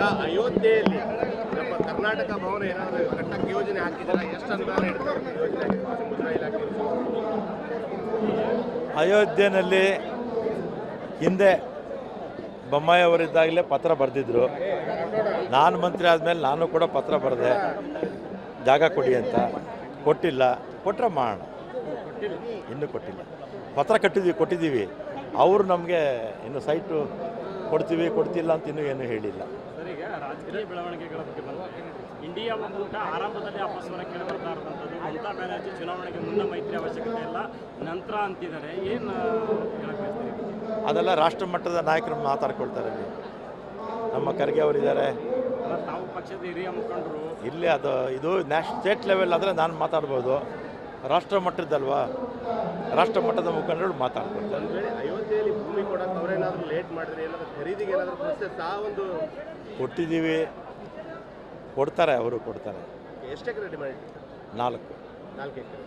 ಈಗ ಅಯೋಧ್ಯೆಯಲ್ಲಿ ನಮ್ಮ ಕರ್ನಾಟಕ ಭವನ ಏನಾದರೂ ಕಟ್ಟಕ್ಕೆ ಯೋಜನೆ ಹಾಕಿದ್ದೀರಾ? ಎಷ್ಟು ಅನುದಾನ ಇಲಾಖೆ ಅಯೋಧ್ಯೆಯಲ್ಲಿ ಹಿಂದೆ ಬೊಮ್ಮಾಯಿ ಅವರಿದ್ದಾಗಲೇ ಪತ್ರ ಬರೆದಿದ್ರು. ನಾನು ಮಂತ್ರಿ ಆದಮೇಲೆ ನಾನು ಕೂಡ ಪತ್ರ ಬರೆದೆ. ಜಾಗ ಕೊಡಿ ಅಂತ. ಕೊಟ್ಟಿಲ್ಲ. ಕೊಟ್ಟರೆ ಮಾಡೋಣ. ಇನ್ನೂ ಕೊಟ್ಟಿಲ್ಲ. ಪತ್ರ ಕಟ್ಟಿದ್ವಿ, ಕೊಟ್ಟಿದ್ದೀವಿ. ಅವರು ನಮಗೆ ಇನ್ನು ಸೈಟು ಕೊಡ್ತೀವಿ, ಕೊಡ್ತಿಲ್ಲ ಅಂತ ಇನ್ನೂ ಏನೂ ಹೇಳಿಲ್ಲ. ರಾಜಕೀಯ ಬೆಳವಣಿಗೆಗಳ ಬಗ್ಗೆ ಬಂದರೆ ಇಂಡಿಯಾ ಒಕ್ಕೂಟ ಆರಂಭದಲ್ಲಿ ಅಪಸ್ವರ ಕೇಳಿ ಬರ್ತಾ ಇರುವಂಥದ್ದು. ಮಮತಾ ಬ್ಯಾನರ್ಜಿ ಚುನಾವಣೆಗೆ ಮುನ್ನ ಮೈತ್ರಿ ಅವಶ್ಯಕತೆ ಇಲ್ಲ. ನಂತರ ಅಂತಿದ್ದಾರೆ. ಏನು ಅದೆಲ್ಲ ರಾಷ್ಟ್ರ ಮಟ್ಟದ ನಾಯಕರು ಮಾತಾಡ್ಕೊಳ್ತಾರೆ ನಮ್ಮ ಖರ್ಗೆ ಅವರಿದ್ದಾರೆ ತಾವು ಪಕ್ಷದ ಹಿರಿಯ ಮುಖಂಡರು. ಇಲ್ಲಿ ಅದು ಇದು ನ್ಯಾಷ್ ಸ್ಟೇಟ್ ಲೆವೆಲ್ ಆದರೆ ನಾನು ಮಾತಾಡ್ಬೋದು. ರಾಷ್ಟ್ರ ಮಟ್ಟದಲ್ವಾ ರಾಷ್ಟ್ರ ಮಟ್ಟದ ಮುಖಂಡರು ಮಾತಾಡ್ತಾರೆ ಅಯೋಧ್ಯೆಯಲ್ಲಿ ಭೂಮಿ ಕೊಡಕ್ಕೆ ಅವರೇನಾದರೂ ಲೇಟ್ ಮಾಡಿದ್ರೆ ಏನಾದರೂ ಖರೀದಿಗೆ ಏನಾದರೂ ಪ್ರೊಸೆಸ್ ಆ ಒಂದು ಕೊಟ್ಟಿದ್ದೀವಿ. ಕೊಡ್ತಾರೆ ಅವರು ಕೊಡ್ತಾರೆ. ಎಷ್ಟು ಎಕರೆ ಡಿಮ್ಯಾಂಡ್ ನಾಲ್ಕು. ನಾಲ್ಕು ಎಕರೆ.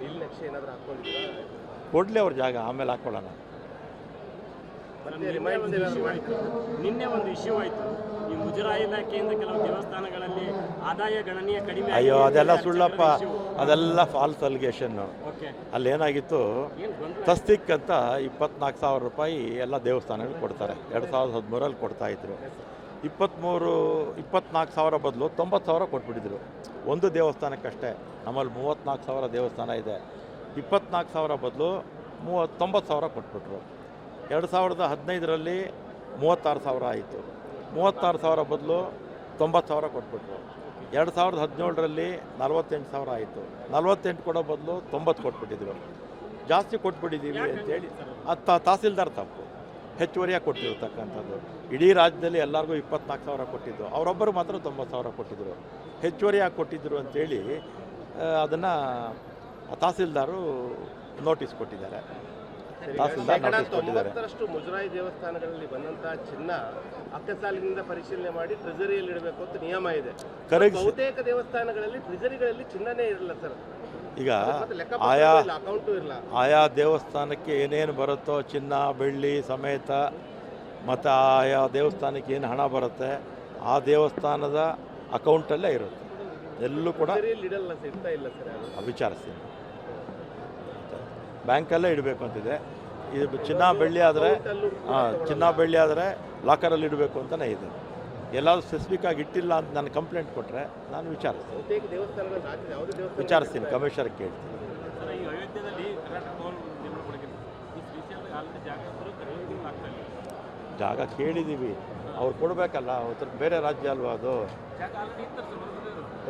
ನೀಲ್ ನಕ್ಷೆ ಏನಾದರೂ ಹಾಕೊಂಡಿದ್ದೀರಾ? ಕೊಡಲಿ ಅವ್ರ ಜಾಗ ಆಮೇಲೆ ಹಾಕ್ಕೊಳ್ಳೋಣ ಒಂದು ಏನಾದರೂ ಇಶ್ಯೂ ಮಾಡಿ ಆಯಿತು. ನಿನ್ನೆ ಒಂದು ಇಶ್ಯೂ ಆಯಿತು. ಈ ಮುಜರಾಯಿ ಇಲಾಖೆಯಿಂದ ಕೆಲವು ದೇವಸ್ಥಾನಗಳಲ್ಲಿ ಆದಾಯ ಗಣನೀಯ ಕಡಿಮೆ ಅಯ್ಯೋ ಅದೆಲ್ಲ ಸುಳ್ಳಪ್ಪ. ಅದೆಲ್ಲ ಫಾಲ್ಸ್ ಅಲಿಗೇಷನ್ ಓಕೆ. ಅಲ್ಲೇನಾಗಿತ್ತು ತಸ್ತಿಕ್ ಅಂತ ಇಪ್ಪತ್ನಾಲ್ಕು ಸಾವಿರ ರೂಪಾಯಿ ಎಲ್ಲ ದೇವಸ್ಥಾನಗಳು ಕೊಡ್ತಾರೆ. ಎರಡು ಸಾವಿರದ ಹದಿಮೂರಲ್ಲಿ ಕೊಡ್ತಾ ಇದ್ರು. ಇಪ್ಪತ್ತ್ಮೂರು ಇಪ್ಪತ್ನಾಲ್ಕು ಸಾವಿರ ಬದಲು ತೊಂಬತ್ತು ಸಾವಿರ ಕೊಟ್ಬಿಟ್ಟಿದ್ರು. ಒಂದು ದೇವಸ್ಥಾನಕ್ಕಷ್ಟೇ ನಮ್ಮಲ್ಲಿ ಮೂವತ್ತ್ನಾಲ್ಕು ಸಾವಿರ ದೇವಸ್ಥಾನ ಇದೆ. ಇಪ್ಪತ್ನಾಲ್ಕು ಸಾವಿರ ಬದಲು ಮೂವತ್ತೊಂಬತ್ತು ಸಾವಿರ ಕೊಟ್ಬಿಟ್ರು. ಎರಡು ಸಾವಿರದ ಹದಿನೈದರಲ್ಲಿ ಮೂವತ್ತಾರು ಸಾವಿರ ಆಯಿತು. ಮೂವತ್ತಾರು ಸಾವಿರ ಬದಲು ತೊಂಬತ್ತು ಸಾವಿರ ಕೊಟ್ಬಿಟ್ರು. ಎರಡು ಸಾವಿರದ ಹದಿನೇಳರಲ್ಲಿ ನಲವತ್ತೆಂಟು ಸಾವಿರ ಆಯಿತು. ನಲ್ವತ್ತೆಂಟು ಕೊಡೋ ಬದಲು ತೊಂಬತ್ತು ಕೊಟ್ಬಿಟ್ಟಿದ್ರು. ಜಾಸ್ತಿ ಕೊಟ್ಬಿಟ್ಟಿದ್ದೀವಿ ಅಂತೇಳಿ ಅದು? ತಹಸೀಲ್ದಾರ್ ತಪ್ಪು. ಹೆಚ್ಚುವರಿಯಾಗಿ ಕೊಟ್ಟಿರ್ತಕ್ಕಂಥದ್ದು. ಇಡೀ ರಾಜ್ಯದಲ್ಲಿ ಎಲ್ಲರಿಗೂ ಇಪ್ಪತ್ನಾಲ್ಕು ಸಾವಿರ ಕೊಟ್ಟಿದ್ದು. ಅವರೊಬ್ಬರು ಮಾತ್ರ ತೊಂಬತ್ತು ಸಾವಿರ ಕೊಟ್ಟಿದ್ದರು ಹೆಚ್ಚುವರಿಯಾಗಿ ಕೊಟ್ಟಿದ್ದರು ಅಂತೇಳಿ ಅದನ್ನು ತಹಸೀಲ್ದಾರು ನೋಟಿಸ್ ಕೊಟ್ಟಿದ್ದಾರೆ. ತಹಸೀಲ್ದಾರ್ ನೋಟಿಸ್ ಕೊಟ್ಟಿದ್ದಾರೆ. ಮುಜರಾಯಿ ದೇವಸ್ಥಾನಗಳಲ್ಲಿ ಬಂದಂತಹ ಚಿನ್ನ ಅಕ್ಕಸಾಲಿನಿಂದ ಪರಿಶೀಲನೆ ಮಾಡಿ ಟ್ರೆಜರಿಯಲ್ಲಿ ಇಡಬೇಕು ಅಂತ ನಿಯಮ ಇದೆ. ಕರೆಕ್ಟ್ ಬಹುತೇಕ ದೇವಸ್ಥಾನಗಳಲ್ಲಿ ಟ್ರೆಜರಿಗಳಲ್ಲಿ ಚಿನ್ನನೇ ಇರಲ್ಲ ಸರ್. ಈಗ ಆಯಾ ಇಲ್ಲ ಅಕೌಂಟು ಇಲ್ಲ ಆಯಾ ದೇವಸ್ಥಾನಕ್ಕೆ ಏನೇನು ಬರುತ್ತೋ ಚಿನ್ನ ಬೆಳ್ಳಿ ಸಮೇತ ಮತ್ತು ಆಯಾ ದೇವಸ್ಥಾನಕ್ಕೆ ಏನು ಹಣ ಬರುತ್ತೆ ಆ ದೇವಸ್ಥಾನದ ಅಕೌಂಟಲ್ಲೇ ಇರುತ್ತೆ. ಎಲ್ಲೂ ಕೂಡ ಇಲ್ಲ ಸರ್ ವಿಚಾರಿಸ್ತೀನಿ ಬ್ಯಾಂಕಲ್ಲೇ ಇಡಬೇಕು ಅಂತಿದೆ. ಇದು ಚಿನ್ನ ಬೆಳ್ಳಿ ಆದರೆ ಚಿನ್ನ ಬೆಳ್ಳಿ ಆದರೆ ಲಾಕರಲ್ಲಿ ಇಡಬೇಕು ಅಂತಲೇ ಇದೆ. ಎಲ್ಲಾದರೂ ಸ್ಪೆಸಿಫಿಕ್ ಆಗಿ ಇಟ್ಟಿಲ್ಲ ಅಂತ ನಾನು ಕಂಪ್ಲೇಂಟ್ ಕೊಟ್ಟರೆ ನಾನು ವಿಚಾರಿಸ್ತೀನಿ. ವಿಚಾರಿಸ್ತೀನಿ ಕಮಿಷನರ್ ಕೇಳ್ತೀನಿ. ಜಾಗ ಕೇಳಿದ್ದೀವಿ. ಅವ್ರು ಕೊಡಬೇಕಲ್ಲ ಅವ್ರ ಬೇರೆ ರಾಜ್ಯ ಅಲ್ವಾ ಅದು?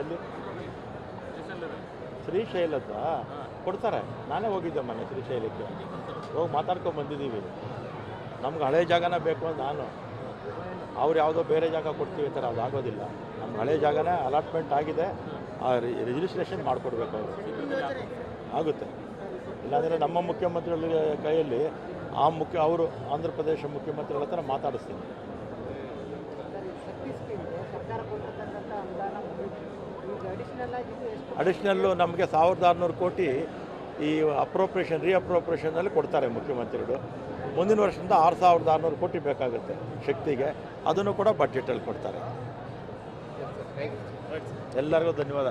ಎಲ್ಲಿ? ಶ್ರೀಶೈಲದ ಕೊಡ್ತಾರೆ. ನಾನೇ ಹೋಗಿದ್ದೆ ಮೊನ್ನೆ ಶ್ರೀಶೈಲಕ್ಕೆ ಹೋಗಿ ಮಾತಾಡ್ಕೊಂಡು ಬಂದಿದ್ದೀವಿ. ನಮ್ಗೆ ಹಳೆ ಜಾಗನೇ ಬೇಕು ಅಂತ ನಾನು. ಅವ್ರು ಯಾವುದೋ ಬೇರೆ ಜಾಗ ಕೊಡ್ತೀವಿ ಥರ ಅದು ಆಗೋದಿಲ್ಲ. ನಮ್ಗೆ ಹಳೆ ಜಾಗನೇ ಅಲಾಟ್ಮೆಂಟ್ ಆಗಿದೆ. ಆ ರಿಜಿಸ್ಟ್ರೇಷನ್ ಮಾಡಿಕೊಡ್ಬೇಕು ಅವರು. ಆಗುತ್ತೆ. ಇಲ್ಲಾಂದರೆ ನಮ್ಮ ಮುಖ್ಯಮಂತ್ರಿಗಳ ಕೈಯಲ್ಲಿ ಆ ಮುಖ್ಯ, ಅವರು ಆಂಧ್ರ ಪ್ರದೇಶ ಮುಖ್ಯಮಂತ್ರಿಗಳ ಹತ್ರ ಮಾತಾಡಿಸ್ತೀನಿ. ಅಡಿಷ್ನಲ್ಲು ನಮಗೆ ಸಾವಿರದ ಆರುನೂರು ಕೋಟಿ ಈ ಅಪ್ರೋಪ್ರೇಷನ್ ರೀ ಅಪ್ರೋಪ್ರೇಷನಲ್ಲಿ ಕೊಡ್ತಾರೆ ಮುಖ್ಯಮಂತ್ರಿಗಳು. ಮುಂದಿನ ವರ್ಷದಿಂದ ಆರು ಸಾವಿರದ ಆರುನೂರು ಕೋಟಿ ಬೇಕಾಗುತ್ತೆ ಶಕ್ತಿಗೆ. ಅದನ್ನು ಕೂಡ ಬಜೆಟಲ್ಲಿ ಕೊಡ್ತಾರೆ. ಎಲ್ಲರಿಗೂ ಧನ್ಯವಾದ.